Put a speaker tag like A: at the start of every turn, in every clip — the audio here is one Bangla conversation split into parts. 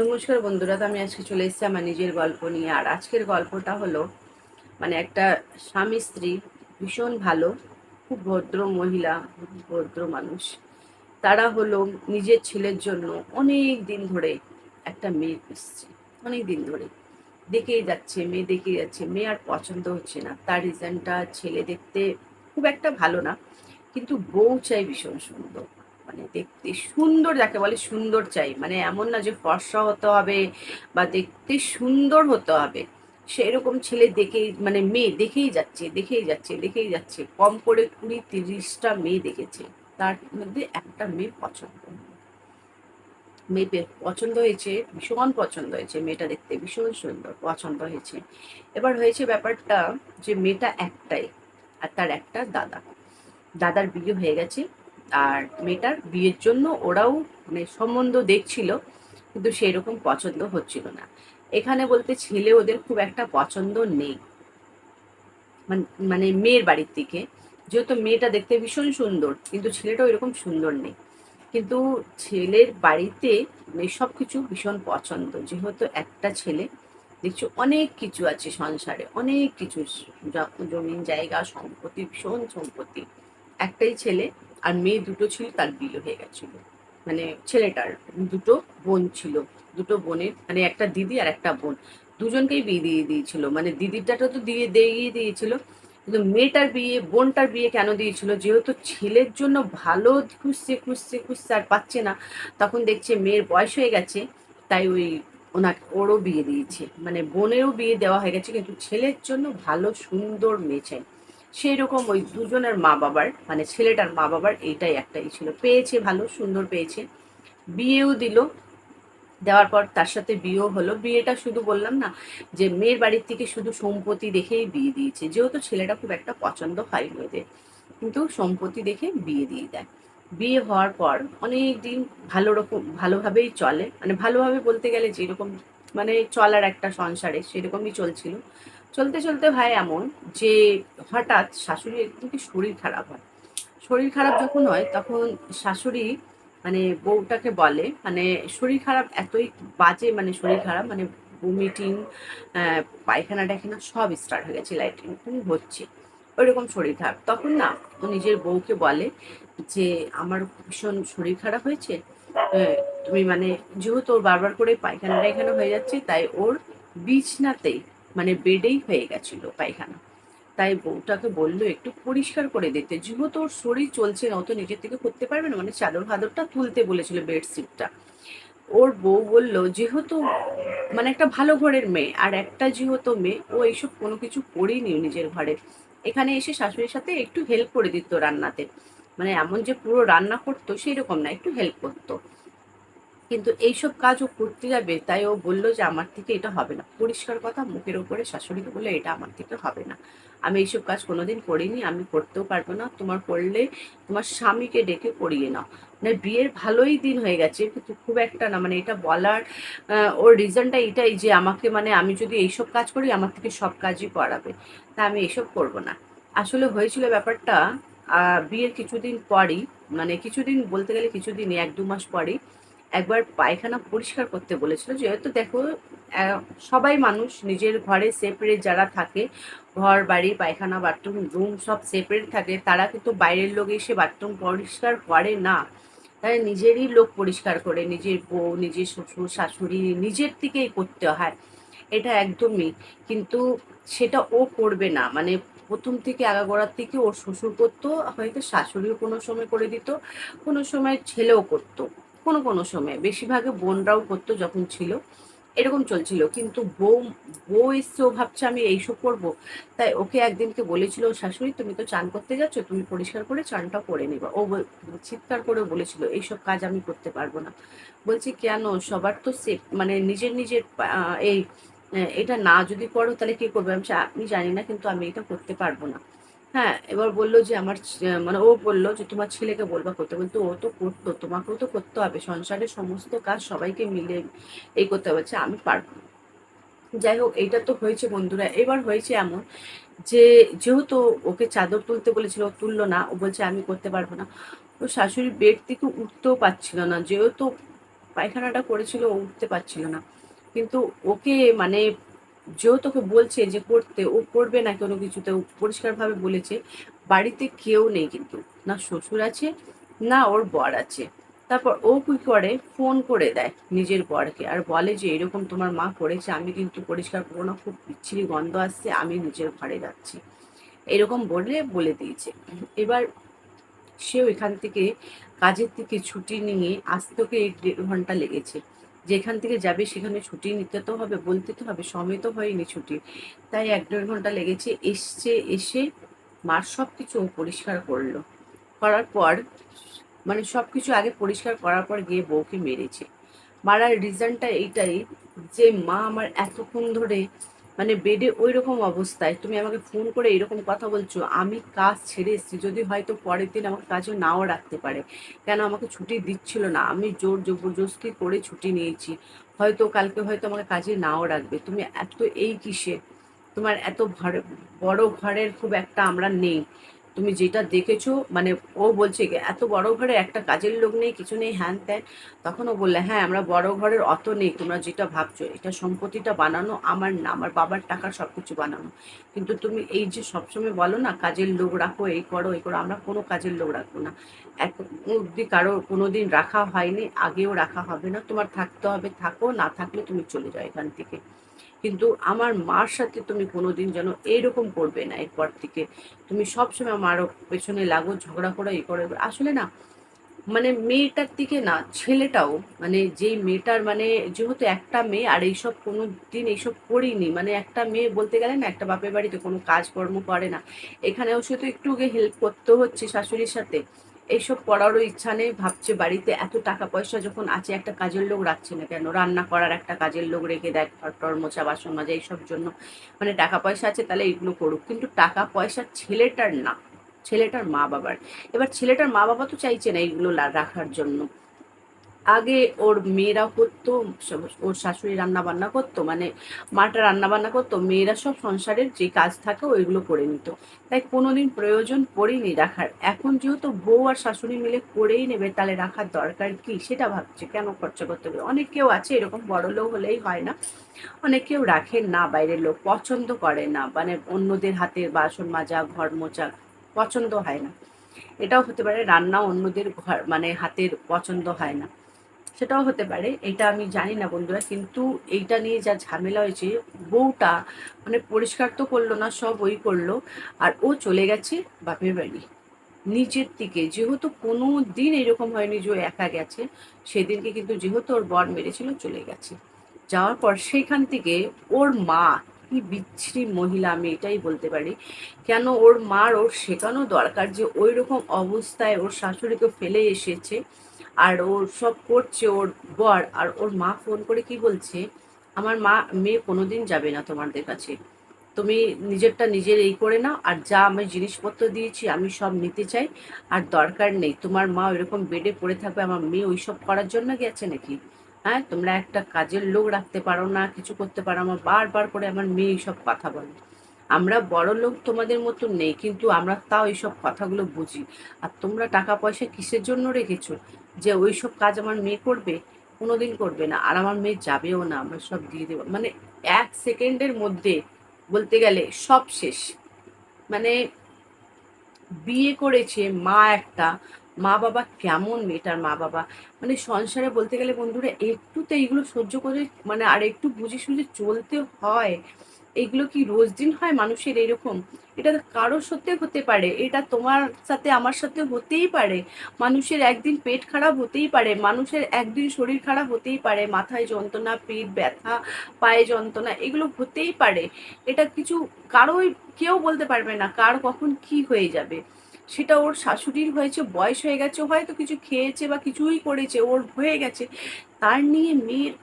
A: নমস্কার বন্ধুরা, তো আমি আজকে চলে এসেছি আমার নিজের গল্প নিয়ে। আর আজকের গল্পটা হলো মানে একটা স্বামী স্ত্রী, ভীষণ ভালো, খুব ভদ্র মহিলা, ভদ্র মানুষ। তারা হলো নিজের ছেলের জন্য অনেক দিন ধরে একটা মেয়ে খুঁজছে অনেক দিন ধরে। দেখেই যাচ্ছে, মেয়ে দেখেই যাচ্ছে, মেয়ে আর পছন্দ হচ্ছে না। তার রিজনটা ছেলে দেখতে খুব একটা ভালো না, কিন্তু বউ চাই ভীষণ সুন্দর। মানে দেখতে সুন্দর, যাকে বলে সুন্দর চাই। মানে এমন না যে ফর্সা হতে হবে বা দেখতে সুন্দর হতে হবে। সেরকম ছেলে দেখেই মানে মেয়ে দেখেই যাচ্ছে দেখেই যাচ্ছে দেখেই যাচ্ছে। কম করে কুড়ি তিরিশটা মেয়ে দেখেছে। তার মধ্যে একটা মেয়ে পছন্দ। মেয়ে পছন্দ হয়েছে, ভীষণ পছন্দ হয়েছে মেয়েটা দেখতে, ভীষণ সুন্দর পছন্দ হয়েছে। এবার হয়েছে ব্যাপারটা যে মেয়েটা একটাই আর তার একটা দাদা। দাদার বিয়ে হয়ে গেছে। আর মেয়েটার বিয়ের জন্য ওরাও মানে সম্বন্ধ দেখছিল, কিন্তু সেই রকম পছন্দ হচ্ছিল না। এখানে বলতে ছেলে ওদের খুব একটা পছন্দ নেই। মানে মেয়ের বাড়ির থেকে যেহেতু মেয়েটা দেখতে ভীষণ সুন্দর, কিন্তু ছেলেটা এরকম সুন্দর নেই। কিন্তু ছেলের বাড়িতে মানে সব কিছু ভীষণ পছন্দ। যেহেতু একটা ছেলে, দেখছ অনেক কিছু আছে সংসারে, অনেক কিছু জমিন জায়গা, সম্পত্তি, ভীষণ সম্পত্তি। একটাই ছেলে আর মেয়ে দুটো ছিল, তার বিয়ে হয়ে গেছিল। মানে ছেলেটার দুটো বোন ছিল, দুটো বোনের মানে একটা দিদি আর একটা বোন। দুজনকেই বিয়ে দিয়ে দিয়েছিল। মানে দিদিরটা তো দিয়ে দিয়ে দিয়েছিল, কিন্তু মেয়েটার বিয়ে, বোনটার বিয়ে কেন দিয়েছিল? যেহেতু ছেলের জন্য ভালো খুঁজছে খুঁজছে খুঁজছে আর পাচ্ছে না, তখন দেখছে মেয়ের বয়স হয়ে গেছে, তাই ওই ওনাকে, ওরও বিয়ে দিয়েছে। মানে বোনেরও বিয়ে দেওয়া হয়ে গেছে, কিন্তু ছেলের জন্য ভালো, সুন্দর মেয়ে চাই। সেই রকম ওই দুজনের মা বাবার মানে ছেলেটার মা বাবার এইটাই একটাই ছিল। পেয়েছে ভালো, সুন্দর পেয়েছে। বিয়েও দিল। দেওয়ার পর তার সাথে বিয়েও হলো। বিয়েটা শুধু বললাম না, যে মেয়ের বাড়ির থেকে শুধু সম্পত্তি দেখেই বিয়ে দিয়েছে। যেহেতু ছেলেটা খুব একটা পছন্দ হয় মেয়েদের, কিন্তু সম্পত্তি দেখে বিয়ে দিয়ে দেয়। বিয়ে হওয়ার পর অনেক দিন ভালো রকম, ভালোভাবেই চলে। মানে ভালোভাবে বলতে গেলে যেরকম মানে চলার একটা সংসারে সেরকমই চলছিল। চলতে চলতে ভাই এমন যে হঠাৎ শাশুড়ি একটু কি শরীর খারাপ হয়। শরীর খারাপ যখন হয় তখন শাশুড়ি মানে বউটাকে বলে মানে শরীর খারাপ এতই বাজে মানে শরীর খারাপ মানে বমিটিং পায়খানা টায়খানা সব স্টার্ট হয়ে গেছে লাইটিং হচ্ছে। ওইরকম শরীর খারাপ। তখন না ও নিজের বউকে বলে যে, আমার ভীষণ শরীর খারাপ হয়েছে তুমি মানে যেহেতু ওর বারবার করে পায়খানা টায়খানা হয়ে যাচ্ছে, তাই ওর বিছনাতেই বেডেই হয়ে গেছিল পায়খানা। তাই বউটাকে বলল, একটু পরিষ্কার করে দিতে যেহেতু ওর শরীর চলছে না, ও তো নিজের থেকে করতে পারবে না। মানে চাদর ফাদরটা তুলতে বলেছিল বেডশিটটা। ওর বউ বলল, যেহেতু মানে একটা ভালো ঘরের মেয়ে, আর একটা যেহেতু মেয়ে, ও এইসব কোনো কিছু করেনি নিজের ঘরে। এখানে এসে শাশুড়ির সাথে একটু হেল্প করে দিত রান্নাতে। মানে এমন যে পুরো রান্না করতো সেই রকম না, একটু হেল্প করতো। কিন্তু এইসব কাজ ও করতে যাবে, তাই ও বলল যে আমার থেকে এটা হবে না। পরিষ্কার কথা, মুখের ওপরে শাশুড়িকে বলে এটা আমার থেকে হবে না। আমি এইসব কাজ কোনোদিন করিনি, আমি করতেও পারব না। তোমার করলে তোমার স্বামীকে ডেকে করিয়ে নাও। মানে বিয়ের ভালোই দিন হয়ে গেছে, কিন্তু খুব একটা না মানে এটা বলার ওর রিজনটা এটাই যে আমাকে মানে আমি যদি এইসব কাজ করি, আমার থেকে সব কাজই করাবে। তা আমি এইসব করব না। আসলে হয়েছিল ব্যাপারটা বিয়ের কিছুদিন পরই মানে কিছুদিন বলতে গেলে কিছুদিন এক দু মাস পরই একবার পায়খানা পরিষ্কার করতে বলেছিল যেহেতু দেখো সবাই মানুষ, নিজের ঘরে সেপারেট যারা থাকে, ঘর, বাড়ি, পায়খানা বাথরুম রুম সব সেপারেট থাকে, তারা কিন্তু বাইরের লোক এসে বাথরুম পরিষ্কার করে না। তাই নিজেরই লোক পরিষ্কার করে, নিজের বউ, নিজের শ্বশুর, শাশুড়ি, নিজের থেকেই করতে হয়। এটা একদমই। কিন্তু সেটা ও করবে না। মানে প্রথম থেকে আগাগোড়ার থেকে ওর শ্বশুর করতো, হয়তো শাশুড়িও কোনো সময় করে দিত, কোনো সময় ছেলেও করতো। কোনো কোনো সময়। বেশিরভাগে বোনরাও করতো যখন ছিল। এরকম চলছিল। কিন্তু বউ বউ এসছে, ও ভাবছে, আমি এইসব করব। তাই ওকে একদিনকে বলেছিল, শাশুড়ি, তুমি তো চান করতে যাচ্ছ, তুমি পরিষ্কার করে চানটা করে নিবা। ও চিৎকার করে বলেছিল, এইসব কাজ আমি করতে পারব না। বলছি, কেন? সবার তো সেফ মানে নিজের নিজের এই এটা না যদি করো, তাহলে কি করবে? আমি আপনি জানি না, কিন্তু আমি এটা করতে পারব না। হ্যাঁ এবার বলল যে আমার মানে ও বলল যে তোমার ছেলেকে বলবা করতে। বলতো ও তো করতো, তোমাকেও তো করতে হবে। সংসারের সমস্ত কাজ সবাইকে মিলে এই করতে হবে। আমি পারব যাই হোক, এইটা তো হয়েছে বন্ধুরা। এবার হয়েছে এমন যে, যেহেতু ওকে চাদর তুলতে বলেছিল, ও তুললো না, ও বলছে আমি করতে পারব না। ও শাশুড়ি বেড থেকে উঠতেও পারছিল না। যেহেতু পায়খানাটা করেছিল, ও উঠতে পারছিল না। কিন্তু ওকে মানে যেও তোকে বলছে যে করতে, ও করবে না কোনো কিছুতে, ও পরিষ্কারভাবে বলেছে, বাড়িতে কেউ নেই কিন্তু। না শ্বশুর আছে, না ওর বর আছে। তারপর ও কি করে? ফোন করে দেয় নিজের বরকে আর বলে যে এরকম তোমার মা করেছে, আমি কিন্তু পরিষ্কার করব না, খুব বিচ্ছিরি গন্ধ আসছে, আমি নিজের ঘরে যাচ্ছি। এরকম বলে বলে দিয়েছে। এবার সে ওইখান থেকে কাজের থেকে ছুটি নিয়ে আসতে ওকে এক দেড় ঘণ্টা লেগেছে। যেখান থেকে যাবে সেখানে ছুটি নিতে তো হবে, বলতে তো হবে, সময় তো হয়নি ছুটি। তাই এক দেড় ঘণ্টা লেগেছে, এসছে, এসে মার সব কিছু পরিষ্কার করল। করার পর মানে সব কিছু আগে পরিষ্কার করার পর গিয়ে বউকে মেরেছে। মারার রিজনটা এইটাই যে মা আমার এতক্ষণ ধরে মানে বেডে ওই রকম অবস্থায়, তুমি আমাকে ফোন করে এরকম কথা বলছো, আমি কাজ ছেড়ে এসেছি, যদি হয়তো পরের দিন আমাকে কাজে নাও রাখতে পারে। কেন আমাকে ছুটি দিচ্ছিল না? আমি জোর জবরদস্তি করে ছুটি নিয়েছি। হয়তো কালকে হয়তো আমাকে কাজে নাও রাখবে। তুমি এত এই কিসে? তোমার এত বড় ঘরের খুব একটা আমরা নেই। তুমি যেটা দেখেছ মানে ও বলছে এত বড় ঘরে একটা কাজের লোক নেই, কিছু নেই, হ্যান ত্যান। তখন ও বললে হ্যাঁ আমরা বড় ঘরের অত নেই, তোমরা যেটা ভাবছ, এটা সম্পত্তিটা বানানো, আমার না, আমার বাবার টাকার সব কিছু বানানো। কিন্তু তুমি এই যে সবসময় বলো না, কাজের লোক রাখো, এই করো এই করো, আমরা কোনো কাজের লোক রাখব না। এক অব্দি কারও কোনো দিন রাখা হয়নি, আগেও রাখা হবে না, তোমার থাকতে হবে, থাকো, না থাকলে তুমি চলে যাও এখান থেকে। কিন্তু আমার মার সাথে তুমি কোনোদিন যেন এইরকম করবে না এরপর থেকে। তুমি সবসময় মারও পেছনে লাগো, ঝগড়া করো এই করো আসলে না মানে মেয়েটার দিকে না, ছেলেটাও মানে যেই মেয়েটার মানে যেহেতু একটা মেয়ে, আর এইসব কোনো দিন এইসব করিনি মানে একটা মেয়ে বলতে গেলে না, একটা বাপের বাড়িতে কোনো কাজকর্ম করে না। এখানেও সে তো একটু হেল্প করতে হচ্ছে শাশুড়ির সাথে। এইসব পড়ারও ইচ্ছা নেই, ভাবছে বাড়িতে এত টাকা পয়সা যখন আছে একটা কাজের লোক রাখছে না কেন? রান্না করার একটা কাজের লোক রেখে দেয় টর মোচা বাসন মাজা, এইসব জন্য। মানে টাকা পয়সা আছে তাহলে এগুলো করুক, কিন্তু টাকা পয়সা ছেলেটার না, ছেলেটার মা বাবার এবার ছেলেটার মা বাবা তো চাইছে না এইগুলো রাখার জন্য। আগে ওর মেয়েরা করতো ওর শাশুড়ি রান্না বান্না করতো মানে মাটা রান্না বান্না করতো, মেয়েরা সব সংসারের যে কাজ থাকে ওইগুলো করে নিত। তাই কোনোদিন প্রয়োজন পড়েনি রাখার। এখন যেহেতু বউ আর শাশুড়ি মিলে করেই নেবে, তাহলে রাখার দরকার কি? সেটা ভাবছে। কেন খরচা করতে হবে? অনেক কেউ আছে, এরকম বড় লোক হলেই হয় না। অনেক কেউ রাখে না, বাইরের লোক পছন্দ করে না। মানে অন্যদের হাতের বাসন মাজা, ঘর মোচা পছন্দ হয় না। এটাও হতে পারে রান্না অন্যদের ঘর মানে হাতের পছন্দ হয় না। সেটাও হতে পারে, এটা আমি জানি না বন্ধুরা, কিন্তু এইটা নিয়ে যা ঝামেলা হয়েছে, বউটা মানে পরিষ্কার তো করল না, সব ওই করল, আর ও চলে গেছে বাপের বাড়ি, নিজের দিকে। যেহেতু কোনো দিন এরকম হয়নি যে ও একা গেছে, সেদিনকে কিন্তু যেহেতু ওর বর মেরেছিল, চলে গেছে। যাওয়ার পর সেইখান থেকে ওর মা, কি বিচ্ছিরি মহিলা, আমি এটাই বলতে পারি, কেন ওর মার ওর শেখানো দরকার যে ওই রকম অবস্থায় ওর শাশুড়িকে ফেলে এসেছে আর ওর সব করছে, ওর বর। আর ওর মা ফোন করে কি বলছে, আমার মা, মেয়ে কোনোদিন যাবে না তোমাদের কাছে। তুমি নিজেরটা নিজের এই করে নাও, আর যা আমি জিনিসপত্র দিয়েছি, আমি সব নিতে চাই, আর দরকার নেই। তোমার মা ওইরকম বেডে পড়ে থাকবে, আমার মেয়ে ওইসব করার জন্য গেছে নাকি? হ্যাঁ তোমরা একটা কাজের লোক রাখতে পারো না, কিছু করতে পারো আমার বারবার করে আমার মেয়ে এইসব কথা বলে। আমরা বড় লোক তোমাদের মতো নেই, কিন্তু আমরা তাও এইসব কথাগুলো বুঝি। আর তোমরা টাকা পয়সা কিসের জন্য রেখেছো? যে ওই সব কাজ আমার মেয়ে করবে, কোনোদিন করবে না। আর আমার মেয়ে যাবেও না, আমরা সব দিয়ে দেবো। মানে এক সেকেন্ডের মধ্যে বলতে গেলে সব শেষ। মানে বিয়ে করেছে মা একটা, মা বাবা কেমন মেয়েটার মা বাবা? মানে সংসারে বলতে গেলে বন্ধুরা, একটু তো এইগুলো সহ্য করে মানে আর একটু বুঝে সুঝে চলতে হয়। এগুলো কি রোজ দিন হয় মানুষের এরকম? এটা কারোর সাথে হতে পারে, এটা তোমার সাথে আমার সাথে হতেই পারে। মানুষের একদিন পেট খারাপ হতেই পারে, মানুষের একদিন শরীর খারাপ হতেই পারে, মাথায় যন্ত্রণা, পেট ব্যথা, পায়ে যন্ত্রণা, এগুলো হতেই পারে। এটা কিছু কারোই, কেউ বলতে পারবে না কার কখন কি হয়ে যাবে। সেটা ওর শাশুড়ির হয়েছে, বয়স হয়ে গেছে হয়তো কিছু খেয়েছে বা কিছুই করেছে, ওর হয়ে গেছে। তার নিয়ে মেয়ের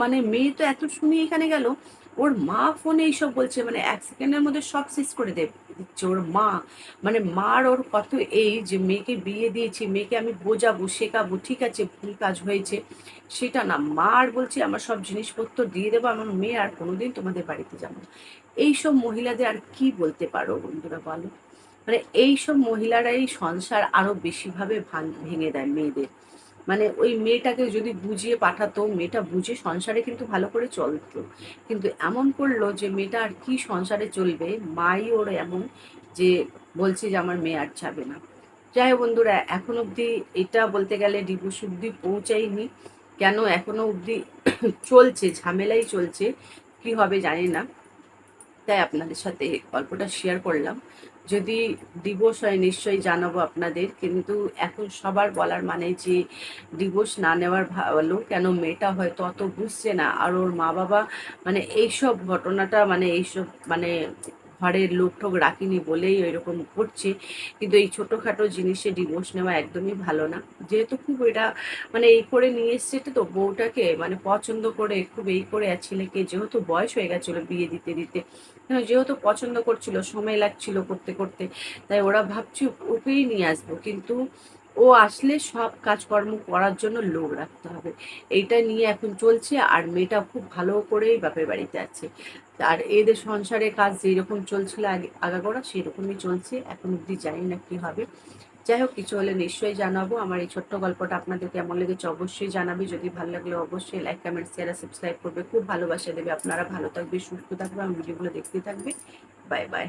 A: মানে মেয়ে তো এত শুনে এখানে গেল ওর মা ফোনে এইসব বলছে মানে এক সেকেন্ডের মধ্যে সব শেষ করে দেবে দিচ্ছে ওর মা। মানে মার ওর কত এই যে মেয়েকে বিয়ে দিয়েছি, মেয়েকে আমি বোঝাবো, শেখাবো, ঠিক আছে, ভুল কাজ হয়েছে। সেটা না, মার বলছে আমার সব জিনিসপত্র দিয়ে দেবো, আমার মেয়ে আর কোনোদিন তোমাদের বাড়িতে যাব এইসব মহিলাদের আর কি বলতে পারো বন্ধুরা বলো? মানে এইসব মহিলারাই সংসার আরও বেশিভাবে ভাঙ, ভেঙে দেয় মেয়েদের। মানে ওই মেয়েটাকে যদি বুঝিয়ে পাঠাতো, মেয়েটা বুঝে সংসারে কিন্তু ভালো করে চলতো। কিন্তু এমন করল যে মেয়েটা আর কি সংসারে চলবে, মাই ওর এমন যে বলছে যে আমার মেয়ে আর যাবে না। যাই হোক বন্ধুরা, এখন অবধি এটা বলতে গেলে ডিভোর্স অবধি পৌঁছায়নি। কেন এখনও অবধি চলছে, ঝামেলাই চলছে, কি হবে জানি না। তাই আপনাদের সাথে গল্পটা শেয়ার করলাম। যদি ডিভোর্স হয়, নিশ্চয়ই জানাব আপনাদের। কিন্তু এখন সবার বলার মানে যে ডিভোর্স না নেওয়ার ভালো কেন মেয়েটা হয়তো অত বুঝছে না। আর ওর মা বাবা মানে এইসব ঘটনাটা মানে এইসব মানে ঘরের লোক টোক রাখিনি বলেই এরকম করছে। কিন্তু এই ছোটোখাটো জিনিসে ডিভোর্স নেওয়া একদমই ভালো না। যেহেতু খুব এটা মানে এই করে নিয়ে এসছে তো বউটাকে মানে পছন্দ করে খুব এই করে আর ছেলেকে যেহেতু বয়স হয়ে গেছিল বিয়ে দিতে দিতে যেহেতু পছন্দ করছিল, সময় লাগছিল করতে করতে, তাই ওরা ভাবছি ওকেই নিয়ে আসব। কিন্তু ও আসলে সব কাজকর্ম করার জন্য লোক রাখতে হবে। এইটা নিয়ে এখন চলছে আর মেয়েটা খুব ভালো করেই বাপের বাড়িতে আছে। আর এদের সংসারে কাজ যেরকম চলছিল আগে, আগাগোড়া সেরকমই চলছে। এখন অব্দি জানি না কী হবে। যাই হোক, কিছু হলে নিশ্চয়ই জানাব। আমার এই ছোট্ট গল্পটা আপনাদের কেমন লেগেছে অবশ্যই জানাবে। যদি ভালো লাগলে অবশ্যই লাইক, কমেন্ট শেয়ার আর সাবস্ক্রাইব করবে। খুব ভালোবাসা দেবে। আপনারা ভালো থাকবে সুস্থ থাকবে আমার ভিডিওগুলো দেখতে থাকবে বাই বাই।